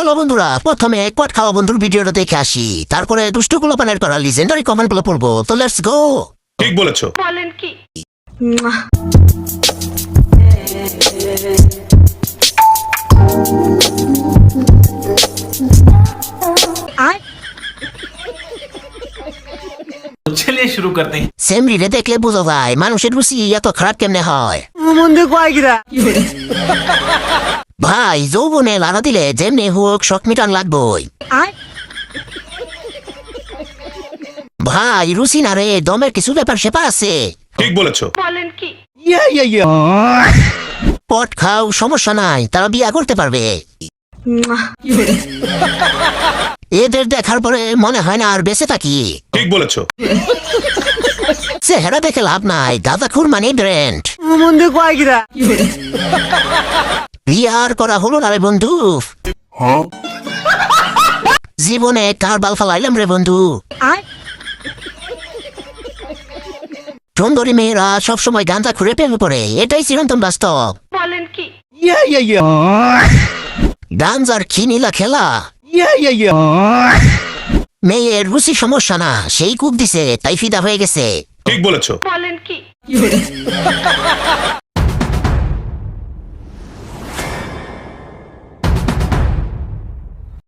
চলো বন্ধুরা প্রথমে কোয়াট খাওয়া বন্ধুর ভিডিওটা দেখে আসি। তারপরে দুষ্ট গোলাপানের করা লিজেন্ডারি কমেন্টগুলো পড়ব। তো লেটস গো ঠিক বলেছ। বলেন কি? সেমরি রে দেখলে মানুষের রুচি এত খারাপ কেমনে হয়? মন্দির ভাই যৌবনে লাড়া দিলে যেমনি হোক শখ মিটান লাগবই। ভাই রুচি না রে দমের কিছু ব্যাপার সেপা আছে। ঠিক বলেছ। বলেন কি? ইয়া ইয়া ইয়া। পট খাও সমস্যা নাই তারা বিয়া করতে পারবে। এদের দেখার পরে মনে হয় না আর বেঁচে থাকি। ঠিক বলেছ। চেহারা দেখে লাভ নাই গাঁদা খুর মানে ব্র্যান্ড মন্দির কয়েকরা করা হলো না রে বন্ধু? জীবনে কার বাল ফালাইলাম রে বন্ধু? সুন্দরী মেয়েরা সবসময় গাঁজা খুঁড়ে প্রেমে পড়ে এটাই চিরন্তন বাস্তব। বলেন কি? ইয়া ইয়া ইয়া। গাঞ্জার খিনিলা খেলা। ইয়া ইয়া ইয়া। মেয়ের রুচি সমস্যা না সেই কুক দিছে তাই ফিদা হয়ে গেছে। ঠিক বলেছ। বলেন কি?